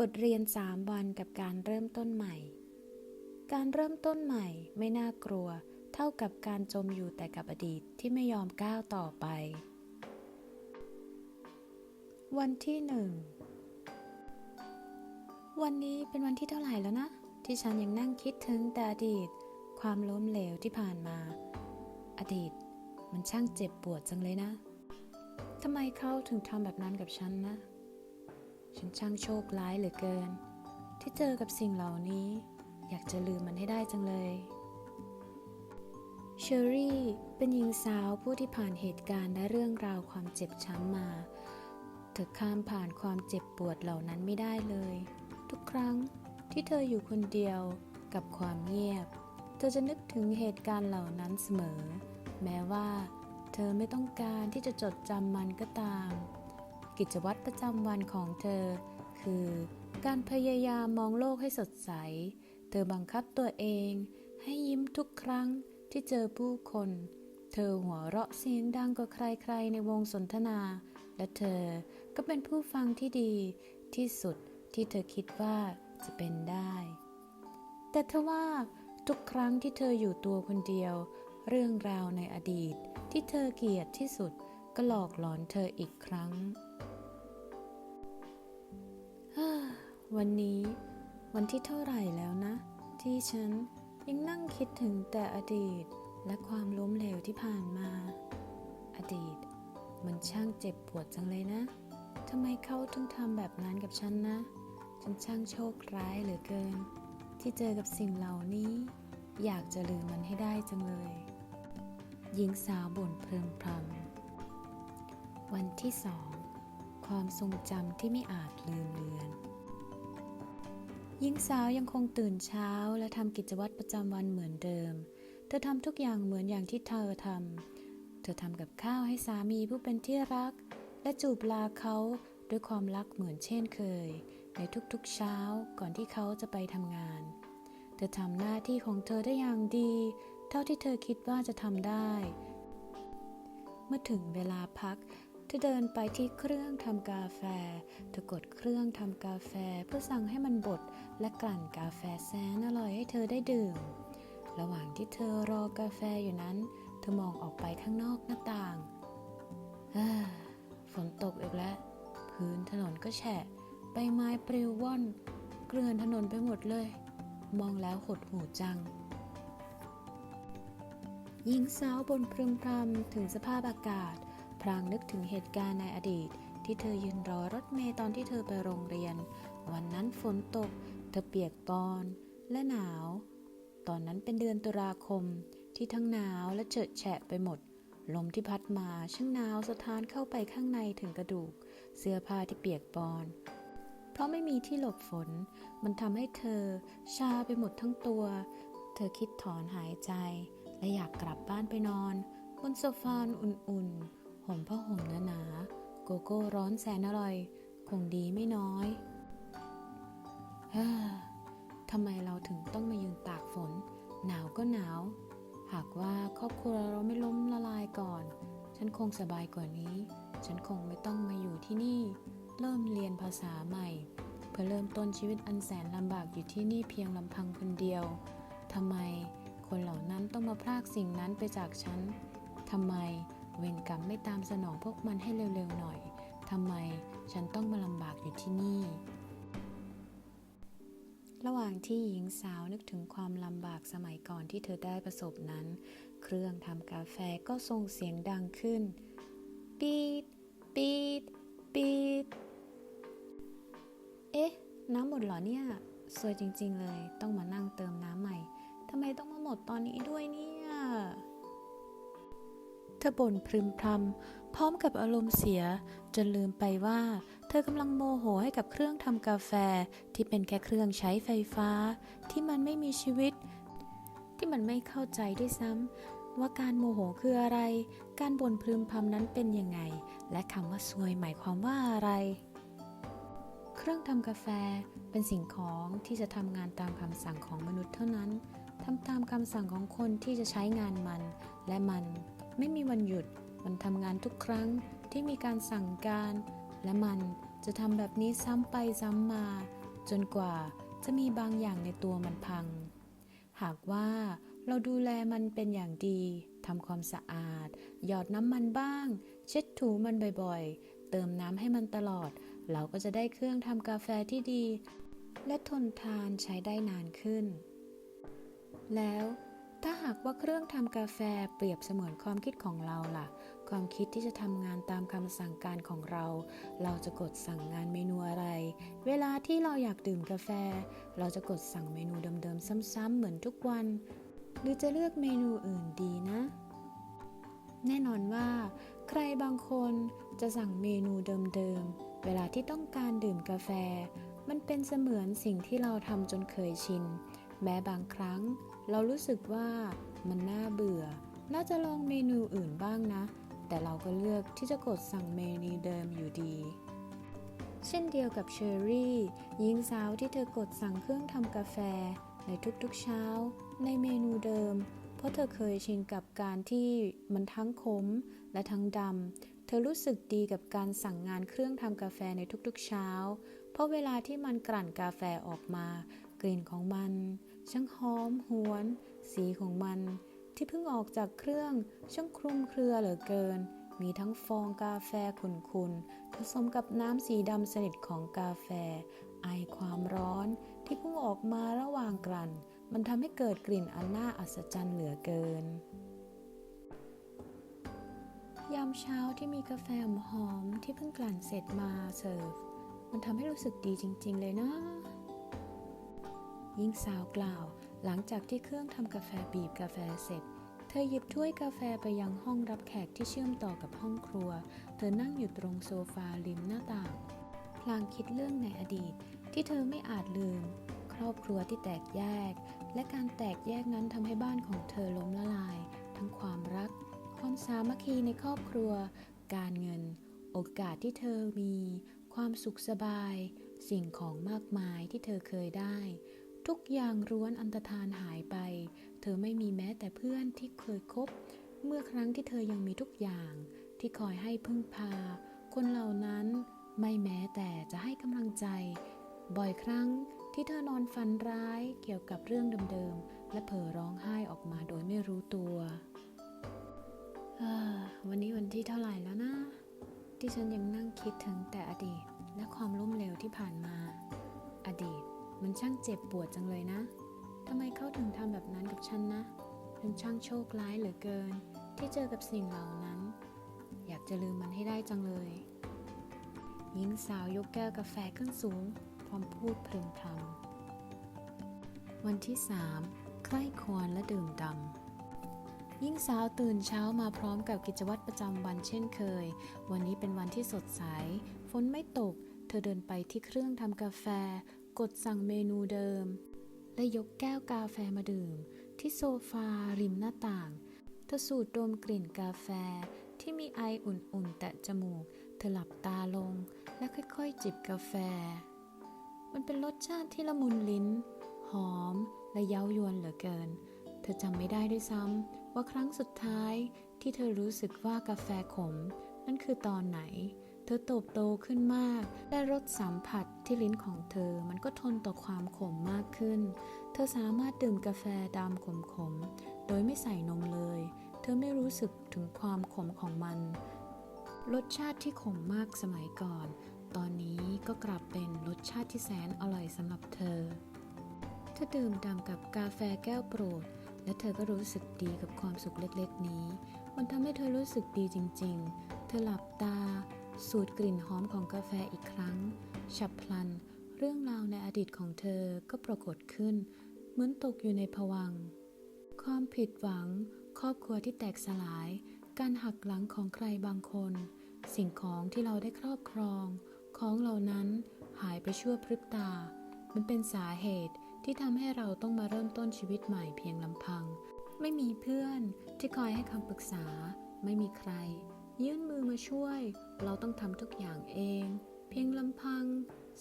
บทเรียน 3 วันกับการเริ่มต้นใหม่ การเริ่มต้นใหม่ไม่น่ากลัว เท่ากับการจมอยู่แต่กับอดีตที่ไม่ยอมก้าวต่อไป วันที่หนึ่งวันนี้เป็นวันที่เท่าไหร่แล้วนะ ที่ฉันยังนั่งคิดถึงแต่อดีต ความล้มเหลวที่ผ่านมา อดีตมันช่างเจ็บปวดจังเลยนะทำไมเขาถึงทำแบบนั้นกับฉันนะ ฉันช่างโชคร้ายเหลือเกิน ที่เจอกับสิ่งเหล่านี้ อยากจะลืมมันให้ได้จังเลยเชอรี่เป็นหญิงสาวผู้ที่ผ่านเหตุการณ์และเรื่องราวความเจ็บช้ำมา เธอข้ามผ่านความเจ็บปวดเหล่านั้นไม่ได้เลย ทุกครั้งที่เธออยู่คนเดียวกับความเงียบ เธอจะนึกถึงเหตุการณ์เหล่านั้นเสมอ แม้ว่า เธอไม่ต้องการที่จะจดจำมันก็ตาม กิจวัตรประจำวันของเธอ คือ การพยายามมองโลกให้สดใส เธอบังคับตัวเอง ให้ยิ้มทุกครั้งที่เจอผู้คน เธอหัวเราะเสียงดังกว่าใครๆในวงสนทนา และเธอก็เป็นผู้ฟังที่ดีที่สุดที่เธอคิดว่าจะเป็นได้ แต่ทว่าทุกครั้งที่เธออยู่ตัวคนเดียว เรื่องราวในอดีตที่เธอเกลียดที่สุดก็หลอกหลอนเธออีกครั้ง วันนี้วันที่เท่าไหร่แล้วนะ ที่ฉันยังนั่งคิดถึงแต่อดีตและความล้มเหลวที่ผ่านมา อดีต มันช่างเจ็บปวดจังเลยนะทำไมเขาถึงทำแบบนั้นกับฉันนะ ฉันช่างโชคร้ายเหลือเกิน ที่เจอกับสิ่งเหล่านี้ อยากจะลืมมันให้ได้จังเลย หญิงสาวบ่นเพลิมพรำวันที่สองความทรงจำที่ไม่อาจลืมเลือน หญิงสาวยังคงตื่นเช้าและทำกิจวัตรประจำวันเหมือนเดิม เธอทำทุกอย่างเหมือนอย่างที่เธอทำ เธอทำกับข้าวให้สามีผู้เป็นที่รัก และจูบลาเขาด้วยความรักเหมือนเช่นเคย ในทุกๆเช้าก่อนที่เขาจะไปทำงาน เธอทำหน้าที่ของเธอได้อย่างดี เท่าที่เธอคิดว่าจะทำได้ เมื่อถึงเวลาพักเธอเดินไปที่เครื่องทำกาแฟ เธอกดเครื่องทำกาแฟเพื่อสั่งให้มันบดและกลั่นกาแฟแสนอร่อยให้เธอได้ดื่ม ระหว่างที่เธอรอกาแฟอยู่นั้น เธอมองออกไปข้างนอกหน้าต่างฝนตกอีกแล้ว พื้นถนนก็แฉะ ใบไม้ปลิวว่อน เกลื่อนถนนไปหมดเลย มองแล้วหดหูจังหญิงสาวบนพรึมพรำถึงสภาพอากาศ พรางนึกถึงเหตุการณ์ในอดีต ที่เธอยืนรอรถเมล์ตอนที่เธอไปโรงเรียน วันนั้นฝนตก เธอเปียกปอนและหนาว ตอนนั้นเป็นเดือนตุลาคมที่ทั้งหนาวและเฉิดแฉะไปหมด ลมที่พัดมาช่างหนาวสะท้านเข้าไปข้างในถึงกระดูก เสื้อผ้าที่เปียกปอน เพราะไม่มีที่หลบฝน มันทำให้เธอชาไปหมดทั้งตัว เธอคิดถอนหายใจ และอยากกลับบ้านไปนอนบนโซฟาอุ่นๆ ห่มผ้าห่มหนาๆโกโก้ร้อนแสนอร่อย คงดีไม่น้อยฮ้อทำไมเราถึงต้องมายืนตากฝน หนาวก็หนาว หากว่าครอบครัวเราไม่ล้มละลายก่อน ฉันคงสบายกว่านี้ ฉันคงไม่ต้องมาอยู่ที่นี่ เริ่มเรียนภาษาใหม่ เพื่อเริ่มต้นชีวิตอันแสนลำบากอยู่ที่นี่เพียงลำพังคนเดียวทำไมคนเหล่านั้นต้องมาพรากสิ่งนั้นไปจากฉันทำไม เวรกรรมไม่ตามสนองพวกมันให้เร็วๆหน่อยทำไมฉันต้องมาลำบากอยู่ที่นี่ ระหว่างที่หญิงสาวนึกถึงความลำบากสมัยก่อนที่เธอได้ประสบนั้น เครื่องทำกาแฟก็ส่งเสียงดังขึ้น ปีด ปีด ปีด เอ๊ะ น้ำหมดเหรอเนี่ย สวยจริงๆเลย ต้องมานั่งเติมน้ำใหม่ ทำไมต้องมาหมดตอนนี้ด้วยเนี่ย เธอบ่นพรึมพรำพร้อมกับอารมณ์เสีย จนลืมไปว่า เธอกำลังโมโหให้กับเครื่องทำกาแฟ ที่เป็นแค่เครื่องใช้ไฟฟ้า ที่มันไม่มีชีวิต ที่มันไม่เข้าใจด้วยซ้ำว่าการโมโหคืออะไร การบ่นพรึมพำนั้นเป็นยังไง และคำว่าซวยหมายความว่าอะไร เครื่องทำกาแฟเป็นสิ่งของที่จะทำงานตามคำสั่งของมนุษย์เท่านั้นทำตามคำสั่งของคนที่จะใช้งานมัน และมัน ไม่มีวันหยุด มันทำงานทุกครั้งที่มีการสั่งการ และมันจะทำแบบนี้ซ้ำไปซ้ำมา จนกว่าจะมีบางอย่างในตัวมันพัง หากว่าเราดูแลมันเป็นอย่างดีทำความสะอาด หยอดน้ำมันบ้าง เช็ดถูมันบ่อยๆ เติมน้ำให้มันตลอด เราก็จะได้เครื่องทำกาแฟที่ดี และทนทานใช้ได้นานขึ้น แล้ว ถ้าหากว่าเครื่องทำกาแฟเปรียบเสมือนความคิดของเราล่ะ ความคิดที่จะทำงานตามคำสั่งการของเรา เราจะกดสั่งงานเมนูอะไร เวลาที่เราอยากดื่มกาแฟ เราจะกดสั่งเมนูเดิมๆซ้ำๆเหมือนทุกวัน หรือจะเลือกเมนูอื่นดีนะ แน่นอนว่า ใครบางคนจะสั่งเมนูเดิมๆ เวลาที่ต้องการดื่มกาแฟ มันเป็นเสมือนสิ่งที่เราทำจนเคยชิน แม้บางครั้ง เรารู้สึกว่ามันน่าเบื่อ น่าจะลองเมนูอื่นบ้างนะ แต่เราก็เลือกที่จะกดสั่งเมนูเดิมอยู่ดี เช่นเดียวกับเชอรี่หญิงสาวที่เธอกดสั่งเครื่องทำกาแฟ ในทุกๆเช้า ในเมนูเดิม เพราะเธอเคยชินกับการที่มันทั้งขมและทั้งดำ เธอรู้สึกดีกับการสั่งงานเครื่องทำกาแฟในทุกๆเช้า เพราะเวลาที่มันกลั่นกาแฟออกมา กลิ่นของมัน ช่างหอมหวน สีของมัน ที่เพิ่งออกจากเครื่องช่างคลุมเครือเหลือเกิน มีทั้งฟองกาแฟขุ่นๆผสมกับน้ำสีดำสนิทของกาแฟ ไอความร้อนที่พุ่งออกมาระหว่างกลั่น มันทำให้เกิดกลิ่นอันน่าอัศจรรย์เหลือเกินยามเช้าที่มีกาแฟหอมที่เพิ่งกลั่นเสร็จมาเสิร์ฟ มันทำให้รู้สึกดีจริง ๆ เลยนะ ยิ่งสาวกล่าว หลังจากที่เครื่องทำกาแฟบีบกาแฟเสร็จ เธอหยิบถ้วยกาแฟไปยังห้องรับแขกที่เชื่อมต่อกับห้องครัว เธอนั่งอยู่ตรงโซฟาริมหน้าต่าง พลางคิดเรื่องในอดีต ที่เธอไม่อาจลืม ครอบครัวที่แตกแยก และการแตกแยกนั้นทำให้บ้านของเธอล้มละลาย ทั้งความรัก ความสามัคคีในครอบครัว การเงิน โอกาสที่เธอมี ความสุขสบาย สิ่งของมากมายที่เธอเคยได้ ทุกอย่างร้วนอันตรธานหายไป เธอไม่มีแม้แต่เพื่อนที่เคยคบ เมื่อครั้งที่เธอยังมีทุกอย่าง ที่คอยให้พึ่งพา คนเหล่านั้นไม่แม้แต่จะให้กำลังใจ บ่อยครั้งที่เธอนอนฝันร้ายเกี่ยวกับเรื่องเดิมๆ และเผลอร้องไห้ออกมาโดยไม่รู้ตัวออวันนี้วันที่เท่าไหร่แล้วนะ ที่ฉันยังนั่งคิดถึงแต่อดีตและความล้มเหลวที่ผ่านมา อดีต มันช่างเจ็บปวดจังเลยนะ ทำไมเขาถึงทำแบบนั้นกับฉันนะฉันช่างโชคร้ายเหลือเกิน ที่เจอกับสิ่งเหล่านั้น อยากจะลืมมันให้ได้จังเลย หญิงสาวยกแก้วกาแฟขึ้นสูง พร้อมพูดพึมพำวันที่สามใคร่ควรและดื่มดำหญิงสาวตื่นเช้ามาพร้อมกับกิจวัตรประจำวันเช่นเคย วันนี้เป็นวันที่สดใส ฝนไม่ตก เธอเดินไปที่เครื่องทำกาแฟ กดสั่งเมนูเดิม และยกแก้วกาแฟมาดื่ม ที่โซฟาริมหน้าต่าง เธอสูดดมกลิ่นกาแฟที่มีไออุ่นๆ แตะจมูก เธอหลับตาลง และค่อยๆ จิบกาแฟ มันเป็นรสชาติที่ละมุนลิ้น หอมและเย้ายวนเหลือเกิน เธอจำไม่ได้ด้วยซ้ำว่าครั้งสุดท้ายที่เธอรู้สึกว่ากาแฟขม นั่นคือตอนไหน เธอโตบโตขึ้นมากและรสสัมผัสที่ลิ้นของเธอ มันก็ทนต่อความขมมากขึ้น เธอสามารถดื่มกาแฟดำขมๆ โดยไม่ใส่นมเลย เธอไม่รู้สึกถึงความขมของมัน รสชาติที่ขมมากสมัยก่อน ตอนนี้ก็กลับเป็นรสชาติที่แสนอร่อยสำหรับเธอ เธอดื่มดำกับกาแฟแก้วโปรด และเธอก็รู้สึกดีกับความสุขเล็กๆนี้ มันทำให้เธอรู้สึกดีจริง ๆ เธอหลับตา สูดกลิ่นหอมของกาแฟอีกครั้ง ฉับพลัน เรื่องราวในอดีตของเธอก็ปรากฏขึ้น เหมือนตกอยู่ในภวัง ความผิดหวัง ครอบครัวที่แตกสลาย การหักหลังของใครบางคน สิ่งของที่เราได้ครอบครอง ของเหล่านั้นหายไปชั่วพริบตา มันเป็นสาเหตุที่ทำให้เราต้องมาเริ่มต้นชีวิตใหม่เพียงลำพัง ไม่มีเพื่อนที่คอยให้คำปรึกษา ไม่มีใคร ยื่นมือมาช่วย เราต้องทำทุกอย่างเอง เพียงลำพัง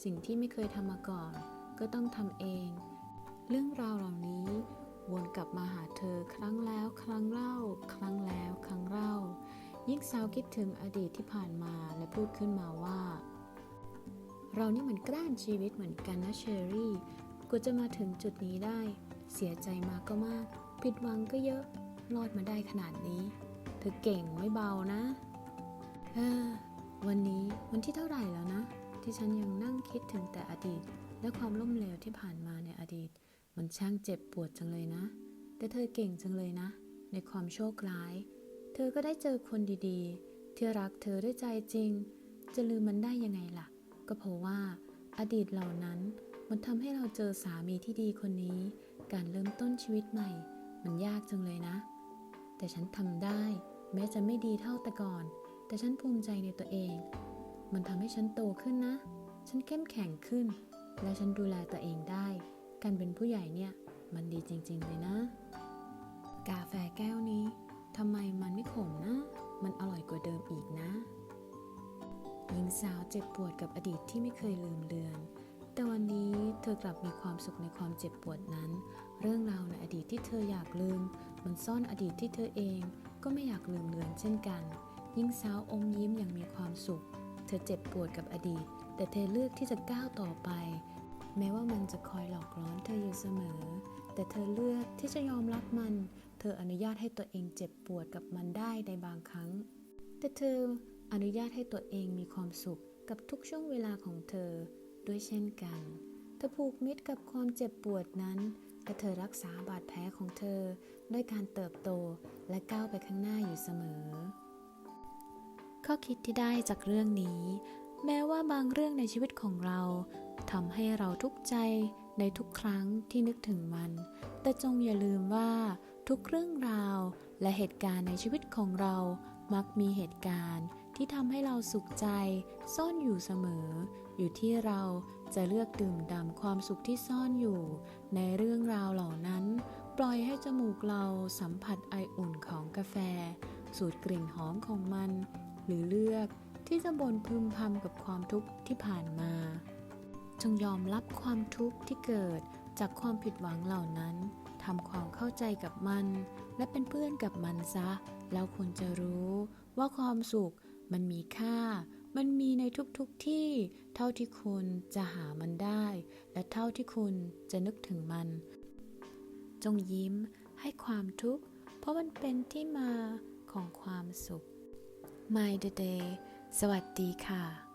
สิ่งที่ไม่เคยทำมาก่อน ก็ต้องทำเอง เรื่องราวเหล่านี้ วนกลับมาหาเธอครั้งแล้วครั้งเล่า ครั้งแล้วครั้งเล่า ยิ่งสาวคิดถึงอดีตที่ผ่านมาและพูดขึ้นมาว่า เรานี่มันกล้งชีวิตเหมือนกันนะเชอรี่กว่าจะมาถึงจุดนี้ได้ เสียใจมาก็มาก ผิดหวังก็เยอะ รอดมาได้ขนาดนี้ เธอเก่งไม่เบานะ วันนี้วันที่เท่าไหร่แล้วนะ ที่ฉันยังนั่งคิดถึงแต่อดีต และความล้มเหลวที่ผ่านมาในอดีต มันช่างเจ็บปวดจังเลยนะ แต่เธอเก่งจังเลยนะ ในความโชคร้าย เธอก็ได้เจอคนดีๆ ที่รักเธอด้วยใจจริง จะลืมมันได้ยังไงล่ะ ก็เพราะว่า อดีตเหล่านั้นมันทำให้เราเจอสามีที่ดีคนนี้ การเริ่มต้นชีวิตใหม่ มันยากจังเลยนะ แต่ฉันทำได้ แม้จะไม่ดีเท่าแต่ก่อน แต่ฉันภูมิใจในตัวเอง มันทำให้ฉันโตขึ้นนะ ฉันเข้มแข็งขึ้น และฉันดูแลตัวเองได้ การเป็นผู้ใหญ่เนี่ย มันดีจริง ๆ เลยนะ กาแฟแก้วนี้ทำไมมันไม่ขมนะ มันอร่อยกว่าเดิมอีกนะ หญิงสาวเจ็บปวดกับอดีตที่ไม่เคยลืมเลือน แต่วันนี้เธอกลับมีความสุขในความเจ็บปวดนั้น เรื่องราวในอดีตที่เธออยากลืม มันซ่อนอดีตที่เธอเองก็ไม่อยากลืมเลือนเช่นกัน หญิงสาวอมยิ้มอย่างมีความสุข เธอเจ็บปวดกับอดีต แต่เธอเลือกที่จะก้าวต่อไป แม้ว่ามันจะคอยหลอกล้อนเธออยู่เสมอ แต่เธอเลือกที่จะยอมรับมัน เธออนุญาตให้ตัวเองเจ็บปวดกับมันได้ในบางครั้ง แต่เธออนุญาตให้ตัวเองมีความสุขกับทุกช่วงเวลาของเธอด้วยเช่นกัน เธอผูกมิตรกับความเจ็บปวดนั้นและเธอรักษาบาดแผลของเธอด้วยการเติบโตและก้าวไปข้างหน้าอยู่เสมอ ข้อคิดที่ได้จากเรื่องนี้ แม้ว่าบางเรื่องในชีวิตของเราทำให้เราทุกข์ใจในทุกครั้งที่นึกถึงมัน แต่จงอย่าลืมว่า ทุกเรื่องราวและเหตุการณ์ในชีวิตของเรา มักมีเหตุการณ์ที่ทำให้เราสุขใจ ซ่อนอยู่เสมอ อยู่ที่เราจะเลือกดื่มด่ำความสุขที่ซ่อนอยู่ ในเรื่องราวเหล่านั้น ปล่อยให้จมูกเราสัมผัสไออุ่นของกาแฟ สูดกลิ่นหอมของมัน รือเลือกที่จะบ่นพึมพำกับความทุกข์ที่ผ่านมา จงยอมรับความทุกข์ที่เกิดจากความผิดหวังเหล่านั้นทำความเข้าใจกับมัน และเป็นเพื่อนกับมันซะ แล้วคุณจะรู้ว่าความสุขมันมีค่า มันมีในทุกๆทที่ เท่าที่คุณจะหามันได้ และเท่าที่คุณจะนึกถึงมัน จงยิ้มให้ความทุกข์ เพราะมันเป็นที่มาของความสุข My the Day สวัสดีค่ะ